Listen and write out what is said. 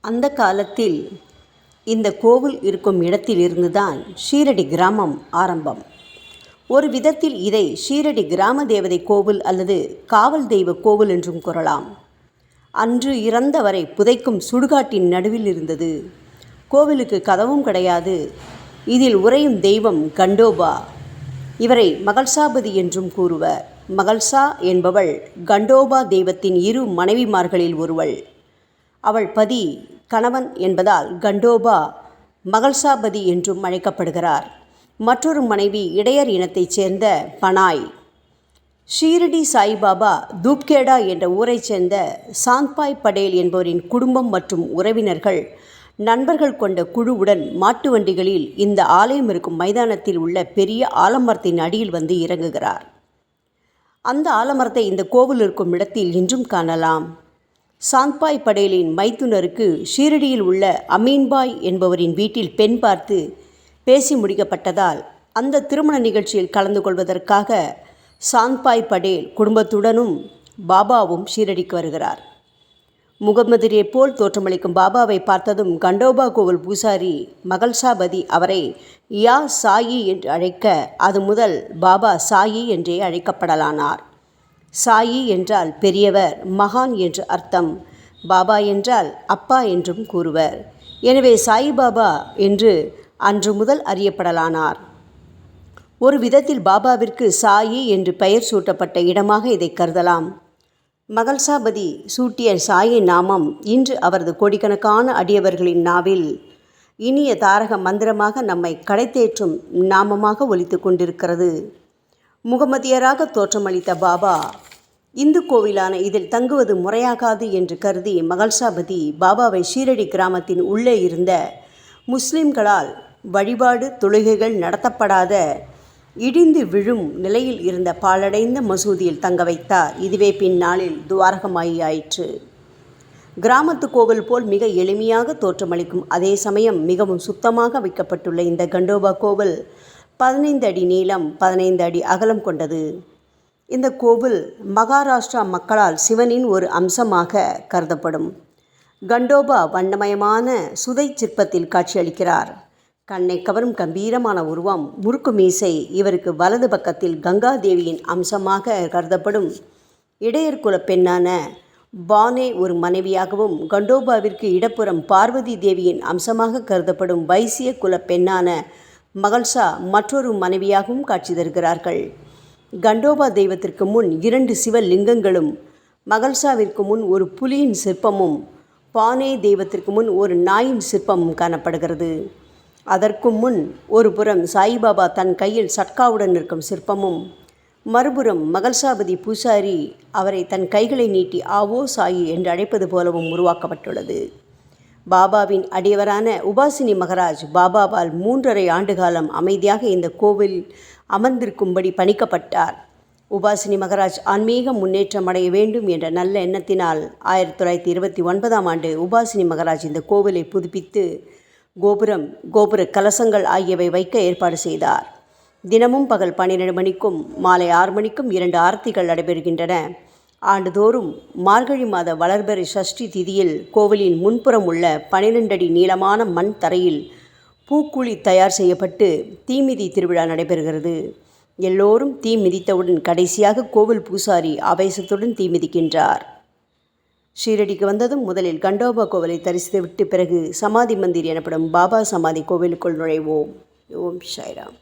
அந்த காலத்தில் இந்த கோவில் இருக்கும் இடத்திலிருந்து தான் ஷீரடி கிராமம் ஆரம்பம். ஒரு விதத்தில் இதை ஷீரடி கிராம தேவதை கோவில் அல்லது காவல் தெய்வ கோவில் என்றும் கூறலாம். அன்று இறந்தவரை புதைக்கும் சுடுகாட்டின் நடுவில் இருந்தது. கோவிலுக்கு கதவும் கிடையாது. இதில் உறையும் தெய்வம் கண்டோபா. இவரை மகள்சாபதி என்றும் கூறுவர். மகள்சா என்பவள் கண்டோபா தெய்வத்தின் இரு மனைவிமார்களில் ஒருவள். அவள் பதி கணவன் என்பதால் கண்டோபா மகள்சாபதி என்றும் அழைக்கப்படுகிறார். மற்றொரு மனைவி இடையர் இனத்தைச் சேர்ந்த பனாய். ஷீரடி சாய்பாபா தூப்கேடா என்ற ஊரைச் சேர்ந்த சாந்த்பாய் படேல் என்பவரின் குடும்பம் மற்றும் உறவினர்கள் நண்பர்கள் கொண்ட குழுவுடன் மாட்டு வண்டிகளில் இந்த ஆலயம் இருக்கும் மைதானத்தில் உள்ள பெரிய ஆலமரத்தின் அடியில் வந்து இறங்குகிறார். அந்த ஆலமரத்தை இந்த கோவில் இருக்கும் இடத்தில் இன்றும் காணலாம். சாந்த்பாய் படேலின் மைத்துனருக்கு ஷீரடியில் உள்ள அமீன்பாய் என்பவரின் வீட்டில் பெண் பார்த்து பேசி முடிக்கப்பட்டதால் அந்த திருமண நிகழ்ச்சியில் கலந்து கொள்வதற்காக சாந்த்பாய் படேல் குடும்பத்துடனும் பாபாவும் ஷீரடிக்கு வருகிறார். முகமதிரை போல் தோற்றமளிக்கும் பாபாவை பார்த்ததும் கண்டோபா கோவில் பூசாரி மகள்சாபதி அவரை யா சாயி என்று அழைக்க அது முதல் பாபா சாயி என்றே அழைக்கப்படலானார். சாயி என்றால் பெரியவர் மகான் என்று அர்த்தம். பாபா என்றால் அப்பா என்றும் கூறுவர். எனவே சாயிபாபா என்று அன்று முதல் அறியப்படலானார். ஒரு விதத்தில் பாபாவிற்கு சாயி என்று பெயர் சூட்டப்பட்ட இடமாக இதை கருதலாம். மகள்சாபதி சூட்டிய சாயி நாமம் இன்று அவரது கோடிக்கணக்கான அடியவர்களின் நாவில் இனிய தாரக மந்திரமாக நம்மை கடைத்தேற்றும் நாமமாக ஒலித்து கொண்டிருக்கிறது. முகமதியராக தோற்றமளித்த பாபா இந்து கோவிலான இதில் தங்குவது முறையாகாது என்று கருதி மகள்சாபதி பாபாவை ஷீரடி கிராமத்தின் உள்ளே இருந்த முஸ்லிம்களால் வழிபாடு தொழுகைகள் நடத்தப்படாத இடிந்து விழும் நிலையில் இருந்த பாழடைந்த மசூதியில் தங்க வைத்தார். இதுவே பின்னாளில் துவாரகமாயி ஆயிற்று கிராமத்து கோவில் போல் மிக எளிமையாக தோற்றமளிக்கும் அதே சமயம் மிகவும் சுத்தமாக வைக்கப்பட்டுள்ள இந்த கண்டோபா கோவில் பதினைந்து அடி நீளம் பதினைந்து அடி அகலம் கொண்டது. இந்த கோவில் மகாராஷ்டிரா மக்களால் சிவனின் ஒரு அம்சமாக கருதப்படும். கண்டோபா வண்ணமயமான சுதை சிற்பத்தில் காட்சியளிக்கிறார். கண்ணை கவரும் கம்பீரமான உருவம் முறுக்கு மீசை இவருக்கு வலது பக்கத்தில் கங்கா தேவியின் அம்சமாக கருதப்படும். இடையர் குல பெண்ணான பானே ஒரு மனைவியாகவும் கண்டோபாவிற்கு இடப்புறம் பார்வதி தேவியின் அம்சமாக கருதப்படும் வைசிய குல பெண்ணான மகள்ஷா மற்றொரு மனைவியாகவும் காட்சி தருகிறார்கள். கண்டோபா தெய்வத்திற்கு முன் இரண்டு சிவலிங்கங்களும் மகள்ஷாவிற்கு முன் ஒரு புலியின் சிற்பமும் பானே தெய்வத்திற்கு முன் ஒரு நாயின் சிற்பமும் காணப்படுகிறது. அதற்கு முன் ஒரு புறம் சாயிபாபா தன் கையில் சட்காவுடன் நிற்கும் சிற்பமும் மறுபுறம் மகள்சாபதி பூசாரி அவரை தன் கைகளை நீட்டி ஆவோ சாயி என்று அழைப்பது போலவும் உருவாக்கப்பட்டுள்ளது. பாபாவின் அடியவரான உபாசினி மகராஜ் பாபாவால் மூன்றரை ஆண்டு காலம் அமைதியாக இந்த கோவில் அமர்ந்திருக்கும்படி பணிக்கப்பட்டார். உபாசினி மகராஜ் ஆன்மீக முன்னேற்றம் அடைய வேண்டும் என்ற நல்ல எண்ணத்தினால் ஆயிரத்தி தொள்ளாயிரத்தி இருபத்தி ஒன்பதாம் ஆண்டு உபாசினி மகராஜ் இந்த கோவிலை புதுப்பித்து கோபுரம் கோபுர கலசங்கள் ஆகியவை வைக்க ஏற்பாடு செய்தார். தினமும் பகல் பன்னிரண்டு மணிக்கும் மாலை ஆறு மணிக்கும் இரண்டு ஆர்த்திகள் நடைபெறுகின்றன. ஆண்டுதோறும் மார்கழி மாத வளர்பெறை சஷ்டி திதியில் கோவிலின் முன்புறம் உள்ள பனிரெண்டு அடி நீளமான மண் தரையில் பூக்குழி தயார் செய்யப்பட்டு தீமிதி திருவிழா நடைபெறுகிறது. எல்லோரும் தீ மிதித்தவுடன் கடைசியாக கோவில் பூசாரி ஆவேசத்துடன் தீ மிதிக்கின்றார். ஷீரடிக்கு வந்ததும் முதலில் கண்டோபா கோவிலை தரிசித்துவிட்டு பிறகு சமாதி மந்திர் எனப்படும் பாபா சமாதி கோவிலுக்குள் நுழைவோம். ஓம் சாய்ராம்.